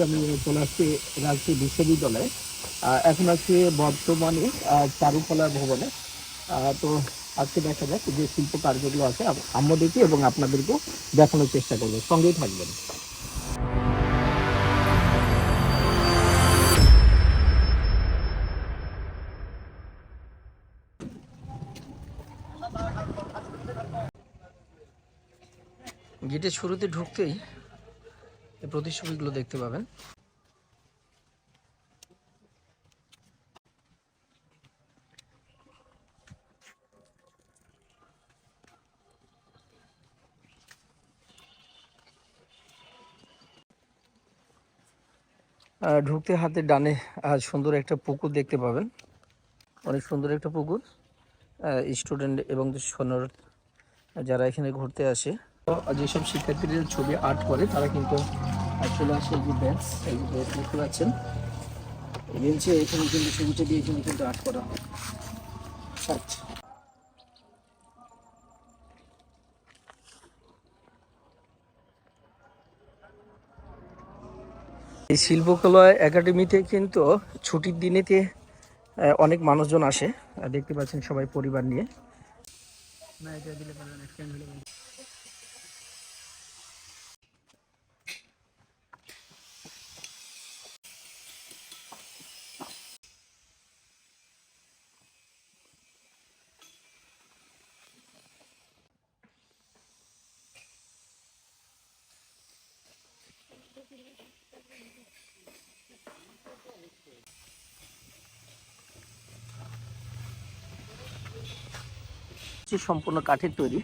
আমি চলে আসছি রাজশাহী বিশ্ববিদ্যালয়ে। এখন আছি বর্তমানে চারুকলা ভবনে। তো আজকে দেখা যাক যে শিল্প কার্যগুলো আছে, আম- আমরা দেখি এবং আপনাদেরকেও দেখানোর চেষ্টা করব। সঙ্গেই থাকবেন। গেটের শুরুতে ঢুকতেই এই প্রতিচ্ছবিগুলো দেখতে পাবেন। ঢুকতে হাতে ডানে সুন্দর একটা পুকুর দেখতে পাবেন। অনেক সুন্দর একটা পুকুর। স্টুডেন্ট এবং সনর যারা এখানে ঘুরতে আসে। যেসব শিক্ষার্থীদের ছবি আর্ট করে, তারা কিন্তু আহ, চলে আসে এই যে এই দেখতে পাচ্ছেন। এখানে কিন্তু দিয়ে এখানে কিন্তু আর্ট করা হয়। আচ্ছা। এই শিল্পকলা একাডেমিতে কিন্তু ছুটির দিনেতে অনেক মানুষজন আসে। দেখতে পাচ্ছেন সবাই পরিবার নিয়ে। না এটা দিলে পারবে না স্ক্যান হলে পারবে। হচ্ছে সম্পূর্ণ কাঠের তৈরি।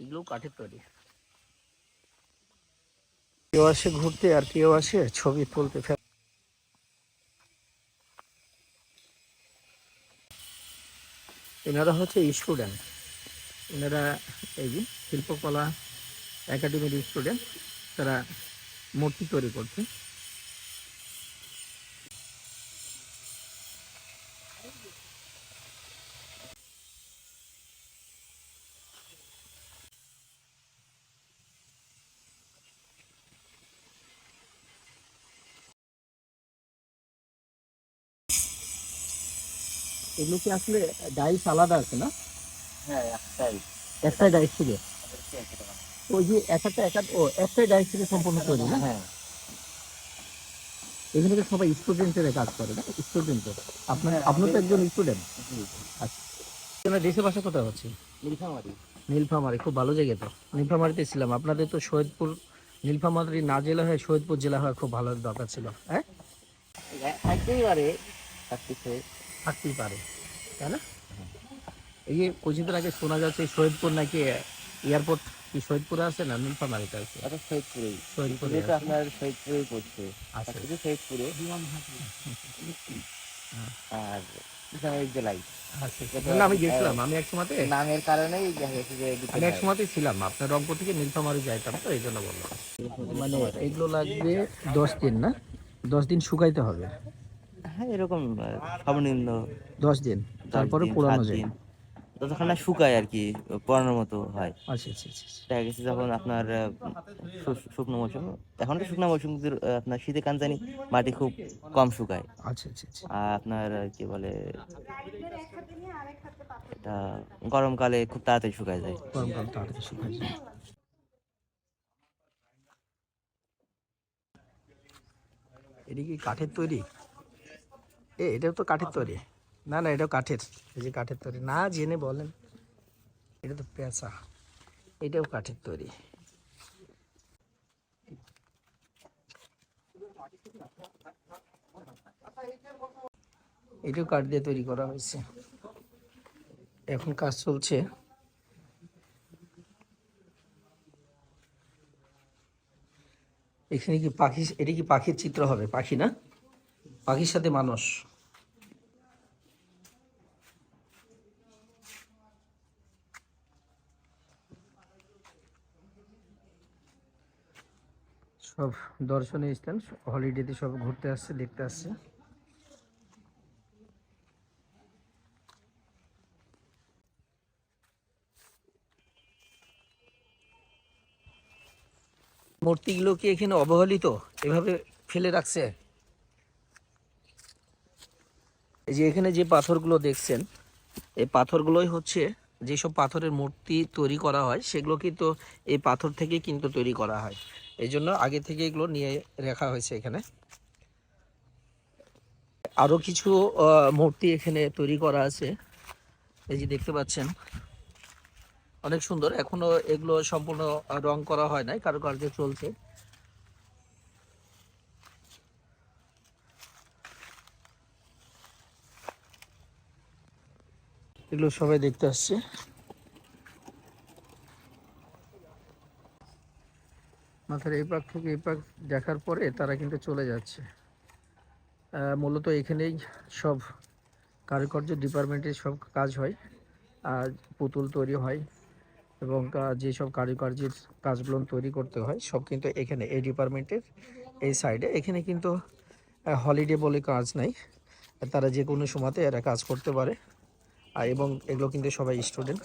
এগুলো কাঠের তৈরি। কেউ আসে ঘুরতে আর কেউ আসে ছবি তুলতে ফের এনারা হচ্ছে স্টুডেন্ট। এনারা এই যে শিল্পকলা একাডেমির স্টুডেন্ট তারা মূর্তি তৈরি করছে। এগুলো কি আসলে ডাইস আলাদা আছে না? হ্যাঁ একটাই। একটাই ডাইস থেকে? ওই যে এক একটা এক এক- ও একটাই ডাইস থেকে সম্পূর্ণ তৈরি না? হ্যাঁ। এখানে তো সবাই স্টুডেন্টের কাজ করে না? স্টুডেন্ট আপনার হ্যাঁ, আপনি তো একজন স্টুডেন্ট আপনার দেশে বাসা কোথায় হচ্ছে? নীলফামারি। নীলফামারি খুব ভালো জায়গা তো। নীলফামারিতে ছিলাম। আপনাদের তো সৈয়দপুর নীলফামারি না জেলা হয় সৈয়দপুর জেলা হয় খুব ভালো দরকার ছিল হ্যাঁ? থাকতেই পারে। থাকতেই পারে তাই না? এই যে কিছুদিন আগে শোনা যাচ্ছে সৈয়দপুর নাকি এয়ারপোর্ট কি সৈয়দপুরে আছে না নীলফামারিতে আছে? শহীদপুরেই শহীদপুরে আপনার শহীদপুরেই পড়ছে। আচ্ছা। শহীদপুরে আর জেলায় আচ্ছা আচ্ছা। না, আমি গেছিলাম। আমি এক সময়তে নামের কারণেই আমি এক। সময়তে ছিলাম। আপনার রংপুর থেকে নীলফামারি যাইতাম তো এই জন্য বললাম। মানে এগুলো লাগবে দশ দিন না? দশ দিন শুকাইতে হবে। হ্যাঁ এরকম সর্বনিম্ন দশ দিন। তারপরে পুরানো যায়। ততক্ষণ না শুকায় আর কি পড়ানোর মতো হয়। আচ্ছা আচ্ছা আচ্ছা। দেখা গেছে যখন আপনার শুকনো মৌসুম এখন তো শুকনো মৌসুম আপনার শীতে কান জানি মাটি খুব কম শুকায়। আচ্ছা আচ্ছা আচ্ছা। আর আপনার কি বলে এটা গরমকালে খুব তাড়াতাড়ি শুকায় যায়। গরমকাল তাড়াতাড়ি যায়। এটা কি কাঠের তৈরি? এ এটাও তো কাঠের তৈরি? না না, এটাও কাঠের। এই যে কাঠের তৈরি। না, জেনে বলেন। এটা তো পেঁচা। এটাও কাঠের তৈরি। এটাও কাঠ দিয়ে তৈরি করা হয়েছে। এখন কাজ চলছে। এখানে কি পাখি, এটা কি পাখির চিত্র হবে? পাখি না? পাখির সাথে মানুষ। সব দর্শনীয় স্থান হলিডেতে সব ঘুরতে আসছে, দেখতে আসছে। মূর্তিগুলো কি এখানে অবহেলিত? এভাবে ফেলে রাখছে? এই যে এখানে যে পাথরগুলো দেখছেন, এই পাথরগুলোই হচ্ছে যেসব পাথরের মূর্তি তৈরি করা হয়, সেগুলো কিন্তু এই পাথর থেকে কিন্তু তৈরি করা হয়। এই জন্য আগে থেকে এগুলো নিয়ে রাখা হয়েছে এখানে। আরও কিছু মূর্তি এখানে তৈরি করা আছে। এই যে দেখতে পাচ্ছেন, অনেক সুন্দর। এখনও এগুলো সম্পূর্ণ রং করা হয় নাই, কারুকার্য চলছে। এগুলো সবাই দেখতে আসছে। মাথার এই পাক থেকে এই পাক দেখার পরে তারা কিন্তু চলে যাচ্ছে। মূলত এখানেই সব কারুকার্য ডিপার্টমেন্টের সব কাজ হয়, আর পুতুল তৈরি হয় এবং যেসব কারুকার্যের কাজগুলো তৈরি করতে হয়, সব কিন্তু এখানে এই ডিপার্টমেন্টের এই সাইডে। এখানে কিন্তু হলিডে বলে কাজ নাই, তারা যে কোনো সময়তে এরা কাজ করতে পারে। আর এবং এগুলো কিন্তু সবাই স্টুডেন্ট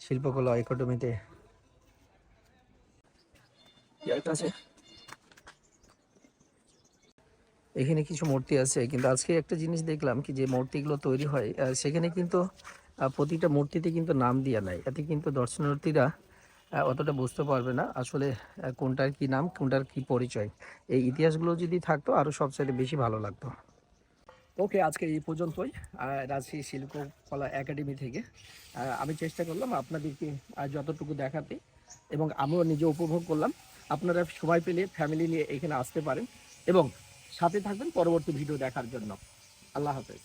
শিল্পকলা একাডেমিতে আছে। এখানে কিছু মূর্তি আছে কিন্তু আজকে একটা জিনিস দেখলাম কি যে মূর্তিগুলো তৈরি হয় সেখানে কিন্তু প্রতিটা মূর্তিতে কিন্তু নাম দেওয়া নাই। এতে কিন্তু দর্শনার্থীরা অতটা বুঝতে পারবে না আসলে কোনটার কি নাম কোনটার কি পরিচয়। এই ইতিহাসগুলো যদি থাকতো আরও সবচাইতে বেশি ভালো লাগতো। ওকে আজকে এই পর্যন্তই। রাজশাহী শিল্পকলা একাডেমি থেকে আমি চেষ্টা করলাম আপনাদেরকে যতটুকু দেখাতে এবং আমিও নিজে উপভোগ করলাম। আপনারা সময় পেলে ফ্যামিলি নিয়ে এখানে আসতে পারেন এবং সাথে থাকবেন পরবর্তী ভিডিও দেখার জন্য। আল্লাহ হাফেজ।